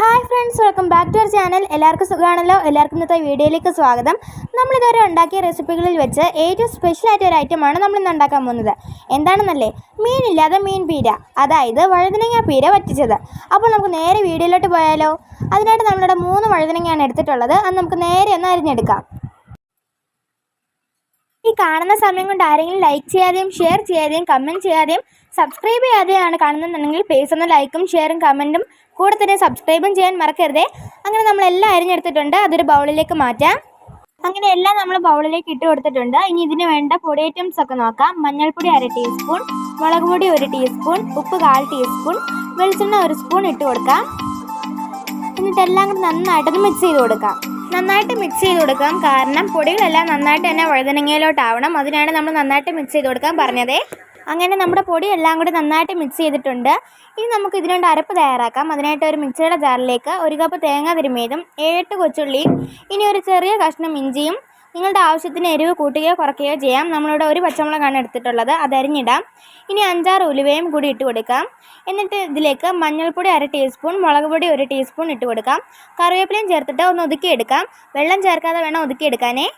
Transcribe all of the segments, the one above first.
Hi friends welcome back to our channel. എല്ലാവർക്കും സുഖമാണല്ലോ? എല്ലാവർക്കും ഇന്നത്തെ വീഡിയോയിലേക്ക് സ്വാഗതം. നമ്മളിതുവരെ ഉണ്ടാക്കിയ റെസിപ്പികളിൽ വെച്ച് ഏറ്റവും സ്പെഷ്യൽ ആയിട്ട് ഒരു ഐറ്റമാണ് നമ്മൾ ഇന്ന് ഉണ്ടാക്കാൻ പോകുന്നത്. എന്താണെന്നല്ലേ? മീനില്ലാതെ മീൻ പീര അതായത് വഴുതനങ്ങ പീര വറ്റിച്ചത്. അപ്പോൾ നമുക്ക് നേരെ വീഡിയോയിലോട്ട് പോയാലോ? അതിനായിട്ട് നമ്മളിവിടെ മൂന്ന് വഴുതനങ്ങയാണ് എടുത്തിട്ടുള്ളത്. അത് നമുക്ക് നേരെ ഒന്ന് അരിഞ്ഞെടുക്കാം. ഈ കാണുന്ന സമയം കൊണ്ട് ആരെങ്കിലും ലൈക്ക് ചെയ്യാതെയും ഷെയർ ചെയ്യാതെയും കമന്റ് ചെയ്യാതെയും സബ്സ്ക്രൈബ് ചെയ്യാതെയാണ് കാണുന്നുണ്ടെങ്കിൽ പ്ലീസ് ഒന്ന് ലൈക്കും ഷെയറും കമന്റും കൂടെ തന്നെ സബ്സ്ക്രൈബും ചെയ്യാൻ മറക്കരുതേ. അങ്ങനെ നമ്മൾ എല്ലാം അരിഞ്ഞെടുത്തിട്ടുണ്ട്. അതൊരു ബൗളിലേക്ക് മാറ്റാം. അങ്ങനെ എല്ലാം നമ്മൾ ബൗളിലേക്ക് ഇട്ട് കൊടുത്തിട്ടുണ്ട്. ഇനി ഇതിന് വേണ്ട പൊടി ഐറ്റംസ് ഒക്കെ നോക്കാം. മഞ്ഞൾപ്പൊടി അര ടീസ്പൂൺ മുളക് പൊടി ഒരു ടീസ്പൂൺ ഉപ്പ് കാൽ ടീസ്പൂൺ വെളിച്ചെണ്ണ ഒരു സ്പൂൺ ഇട്ട് കൊടുക്കാം. എന്നിട്ട് എല്ലാം കൂടി നന്നായിട്ടൊന്ന് മിക്സ് ചെയ്ത് കൊടുക്കാം. നന്നായിട്ട് മിക്സ് ചെയ്ത് കൊടുക്കാം. കാരണം പൊടികളെല്ലാം നന്നായിട്ട് തന്നെ വഴുതനങ്ങയിലോട്ടാവണം. അതിനാണ് നമ്മൾ നന്നായിട്ട് മിക്സ് ചെയ്ത് കൊടുക്കാൻ പറഞ്ഞത്. അങ്ങനെ നമ്മുടെ പൊടി എല്ലാം കൂടി നന്നായിട്ട് മിക്സ് ചെയ്തിട്ടുണ്ട്. ഇനി നമുക്ക് ഇതിനുണ്ട് അരപ്പ് തയ്യാറാക്കാം. അതിനായിട്ട് ഒരു മിക്സിയുടെ ജാറിലേക്ക് ഒരു കപ്പ് തേങ്ങ തിരുമിയതും ഏഴെട്ട് കൊച്ചുള്ളിയും ഇനി ഒരു ചെറിയ കഷ്ണം ഇഞ്ചിയും നിങ്ങളുടെ ആവശ്യത്തിന് എരിവ് കൂട്ടുകയോ കുറയ്ക്കുകയോ ചെയ്യാം. നമ്മളിവിടെ ഒരു പച്ചമുളകാണ് എടുത്തിട്ടുള്ളത്. അത് അരിഞ്ഞിടാം. ഇനി അഞ്ചാറ് ഉലുവയും കൂടി ഇട്ട് കൊടുക്കാം. എന്നിട്ട് ഇതിലേക്ക് മഞ്ഞൾപ്പൊടി അര ടീസ്പൂൺ മുളക് പൊടി ഒരു ടീസ്പൂൺ ഇട്ട് കൊടുക്കാം. കറിവേപ്പിലയും ചേർത്തിട്ട് ഒന്ന് ഒതുക്കിയെടുക്കാം വെള്ളം ചേർക്കാതെ വേണം ഒതുക്കിയെടുക്കാനേ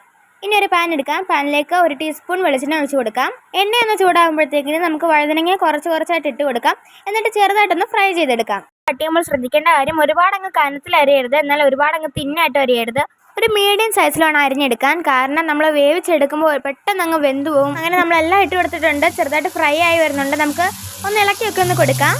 ഇനി ഒരു പാൻ എടുക്കാം. പാനിലേക്ക് ഒരു ടീസ്പൂൺ വെളിച്ചെണ്ണ ഒഴിച്ചു കൊടുക്കാം. എണ്ണയൊന്ന് ചൂടാകുമ്പോഴത്തേക്കിന് നമുക്ക് വഴുതനങ്ങ കുറച്ച് കുറച്ചായിട്ട് ഇട്ട് കൊടുക്കാം. എന്നിട്ട് ചെറുതായിട്ടൊന്ന് ഫ്രൈ ചെയ്തെടുക്കാം. കട്ടിയുമ്പോൾ ശ്രദ്ധിക്കേണ്ട കാര്യം ഒരുപാട് അങ്ങ് കനത്തിൽ അരിയരുത്. എന്നാൽ ഒരുപാട് അങ്ങ് തിന്നായിട്ട് അരിയരുത്. ഒരു മീഡിയം സൈസിലാണ് അരിഞ്ഞെടുക്കാൻ. കാരണം നമ്മൾ വേവിച്ചെടുക്കുമ്പോൾ പെട്ടെന്ന് അങ്ങ് വെന്തു പോകും അങ്ങനെ നമ്മളെല്ലാം ഇട്ട് കൊടുത്തിട്ടുണ്ട്. ചെറുതായിട്ട് ഫ്രൈ ആയി വരുന്നുണ്ട്. നമുക്ക് ഒന്ന് ഇളക്കിയൊക്കെ ഒന്ന് കൊടുക്കാം.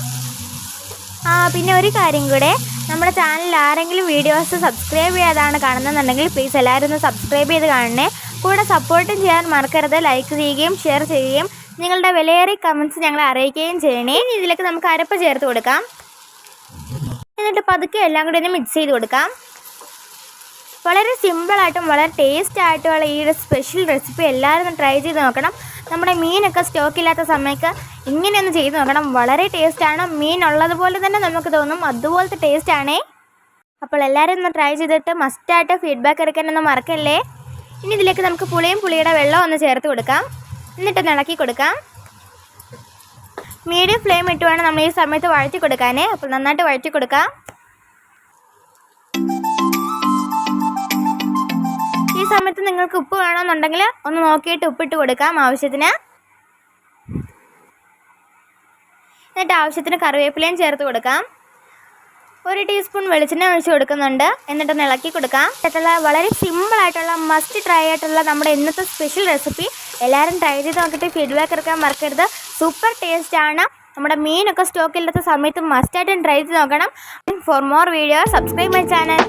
ആ പിന്നെ ഒരു കാര്യം കൂടെ. നമ്മുടെ ചാനലിൽ ആരെങ്കിലും വീഡിയോസ് സബ്സ്ക്രൈബ് ചെയ്യാതാണ് കാണുന്നതെന്നുണ്ടെങ്കിൽ പ്ലീസ് എല്ലാവരും ഒന്ന് സബ്സ്ക്രൈബ് ചെയ്ത് കാണണേ. കൂടെ സപ്പോർട്ടും ചെയ്യാൻ മറക്കരുത്. ലൈക്ക് ചെയ്യുകയും ഷെയർ ചെയ്യുകയും നിങ്ങളുടെ വിലയേറിയ കമൻസ് ഞങ്ങളെ അറിയിക്കുകയും ചെയ്യണേ. ഇതിലേക്ക് നമുക്ക് അരപ്പ് ചേർത്ത് കൊടുക്കാം. എന്നിട്ട് പതുക്കെ എല്ലാം കൂടി ഒന്ന് മിക്സ് ചെയ്ത് കൊടുക്കാം. വളരെ സിമ്പിളായിട്ടും വളരെ ടേസ്റ്റ് ആയിട്ടുള്ള ഈ ഒരു സ്പെഷ്യൽ റെസിപ്പി എല്ലാവരും ട്രൈ ചെയ്ത് നോക്കണം. നമ്മുടെ മീനൊക്കെ സ്റ്റോക്ക് ഇല്ലാത്ത സമയത്ത് ഇങ്ങനെയൊന്ന് ചെയ്ത് നോക്കണം. വളരെ ടേസ്റ്റാണ് മീൻ ഉള്ളതുപോലെ തന്നെ നമുക്ക് തോന്നും. അതുപോലത്തെ ടേസ്റ്റ് ആണേ. അപ്പോൾ എല്ലാവരും ഒന്ന് ട്രൈ ചെയ്തിട്ട് മസ്റ്റായിട്ട് ഫീഡ്ബാക്ക് എടുക്കാനൊന്നും മറക്കല്ലേ? ഇനി ഇതിലേക്ക് നമുക്ക് പുളിയും പുളിയുടെ വെള്ളവും ഒന്ന് ചേർത്ത് കൊടുക്കാം. എന്നിട്ട് ഇളക്കി കൊടുക്കാം. മീഡിയം ഫ്ലെയിം ഇട്ട് വേണം നമ്മൾ ഈ സമയത്ത് വഴറ്റി കൊടുക്കാനേ. അപ്പോൾ നന്നായിട്ട് വഴറ്റി കൊടുക്കാം. സമയത്ത് നിങ്ങൾക്ക് ഉപ്പ് വേണമെന്നുണ്ടെങ്കിൽ ഒന്ന് നോക്കിയിട്ട് ഉപ്പിട്ട് കൊടുക്കാം ആവശ്യത്തിന്. എന്നിട്ട് ആവശ്യത്തിന് കറിവേപ്പിലയും ചേർത്ത് കൊടുക്കാം. ഒരു ടീസ്പൂൺ വെളിച്ചെണ്ണ ഒഴിച്ച് കൊടുക്കുന്നുണ്ട്. എന്നിട്ടൊന്ന് ഇളക്കി കൊടുക്കാം. ആയിട്ടുള്ള വളരെ സിമ്പിളായിട്ടുള്ള മസ്റ്റ് ട്രൈ ആയിട്ടുള്ള നമ്മുടെ ഇന്നത്തെ സ്പെഷ്യൽ റെസിപ്പി എല്ലാവരും ട്രൈ ചെയ്ത് നോക്കിയിട്ട് ഫീഡ്ബാക്ക് എടുക്കാൻ മറക്കരുത്. സൂപ്പർ ടേസ്റ്റ് ആണ്. നമ്മുടെ മീനൊക്കെ സ്റ്റോക്ക് ഇല്ലാത്ത സമയത്ത് മസ്റ്റായിട്ടും ട്രൈ ചെയ്ത് നോക്കണം. For more video subscribe my channel